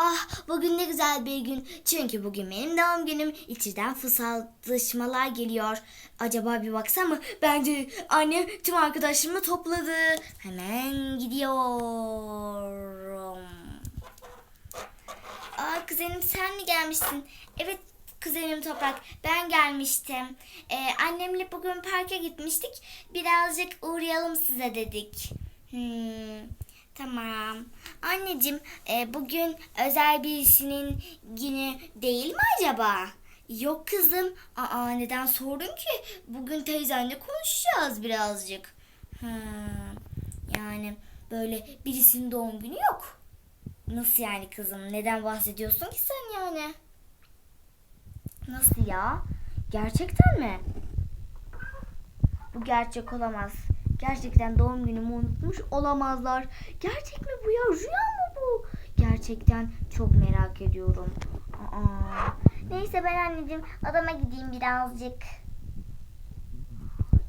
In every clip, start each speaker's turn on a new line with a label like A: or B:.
A: Ah bugün ne güzel bir gün. Çünkü bugün benim doğum günüm. İçeriden fısıldaşmalar geliyor. Acaba bir baksam mı? Bence annem tüm arkadaşlarımı topladı. Hemen gidiyorum. Aa kuzenim sen mi gelmişsin? Evet kuzenim Toprak ben gelmiştim. Ee, annemle bugün parka gitmiştik. Birazcık uğrayalım size dedik. Hmm, tamam. Anneciğim e, bugün özel birisinin günü değil mi acaba? Yok kızım. Aa neden sordun ki? Bugün teyzenle konuşacağız birazcık. Hmm, yani böyle birisinin doğum günü yok. Nasıl yani kızım? Neden bahsediyorsun ki sen yani? Nasıl ya? Gerçekten mi? Bu gerçek olamaz. Gerçekten doğum günümü unutmuş olamazlar. Gerçek mi bu ya? Rüya mı bu? Gerçekten çok merak ediyorum. Aa. Neyse ben anneciğim adama gideyim birazcık.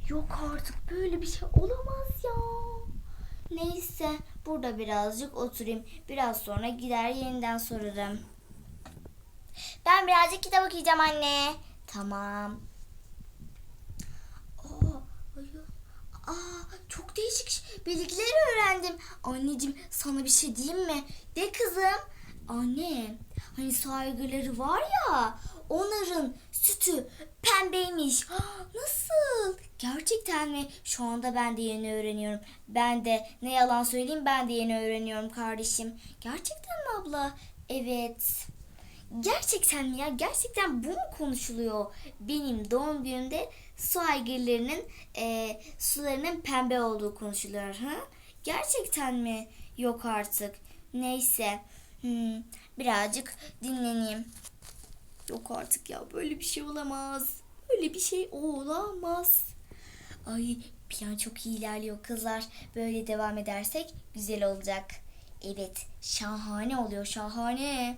A: Yok artık böyle bir şey olamaz ya. Neyse burada birazcık oturayım. Biraz sonra gider yeniden sorarım. Ben birazcık kitap okuyacağım anne. Tamam. Aa, ayo. Aa, çok değişik ş- bilgiler öğrendim. Anneciğim sana bir şey diyeyim mi? De kızım. Anne hani saygıları var ya onların sütü pembeymiş. Ah, Nasıl? Gerçekten mi? Şu anda ben de yeni öğreniyorum. Ben de ne yalan söyleyeyim ben de yeni öğreniyorum kardeşim. Gerçekten mi abla? Evet. Gerçekten mi ya? Gerçekten bu mu konuşuluyor? Benim doğum günümde su aygırlarının e, sularının pembe olduğu konuşuluyor. Ha? Gerçekten mi? Yok artık. Neyse. Hmm, birazcık dinleneyim. Yok artık ya böyle bir şey olamaz. Böyle bir şey olamaz. Ay plan çok iyi ilerliyor kızlar. Böyle devam edersek güzel olacak. Evet şahane oluyor şahane.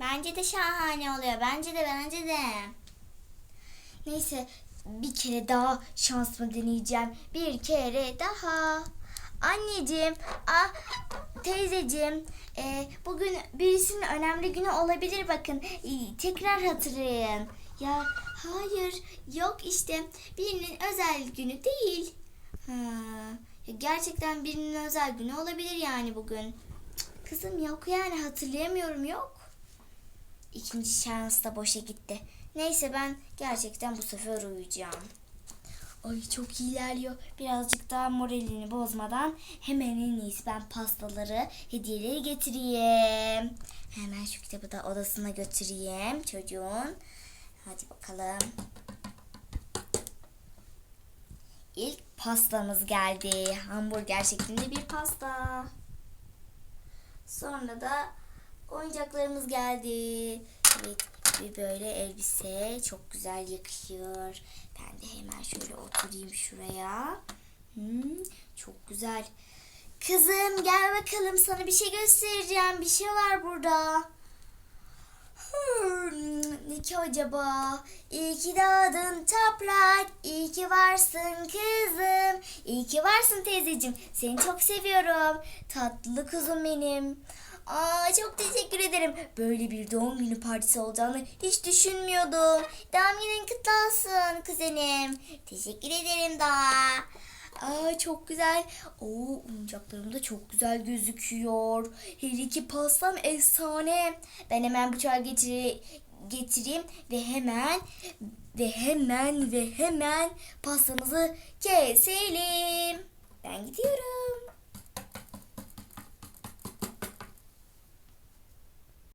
A: Bence de şahane oluyor. Bence de bence de. Neyse bir kere daha şansımı deneyeceğim. Bir kere daha. Anneciğim, ah, teyzeciğim, e, bugün birisinin önemli günü olabilir bakın. E, tekrar hatırlayın. Ya hayır, yok işte birinin özel günü değil. Ha, gerçekten birinin özel günü olabilir yani bugün. Kızım yok yani hatırlayamıyorum yok. İkinci şans da boşa gitti. Neyse ben gerçekten bu sefer uyuyacağım. Ay çok ilerliyor. Birazcık daha moralini bozmadan hemen en iyisi ben pastaları, hediyeleri getireyim. Hemen şu kitabı da odasına götüreyim çocuğun. Hadi bakalım. İlk pastamız geldi. Hamburger şeklinde bir pasta. Sonra da oyuncaklarımız geldi. Evet, bir böyle elbise çok güzel yakışıyor. Ben de hemen şöyle oturayım şuraya. Hmm, çok güzel. Kızım gel bakalım sana bir şey göstereceğim. Bir şey var burada. Hmm, ne ki acaba? İyi ki doğdun toprak. İyi ki varsın kızım. İyi ki varsın teyzeciğim. Seni çok seviyorum. Tatlı kuzum benim. Aa, çok teşekkür ederim. Böyle bir doğum günü partisi olacağını hiç düşünmüyordum. Doğum günün kutlu olsun kuzenim. Teşekkür ederim daha. Aa çok güzel. Oo oyuncaklarım da çok güzel gözüküyor. Her iki pastam efsane. Ben hemen bıçağı getir getireyim ve hemen ve hemen ve hemen pastamızı keselim. Ben gidiyorum.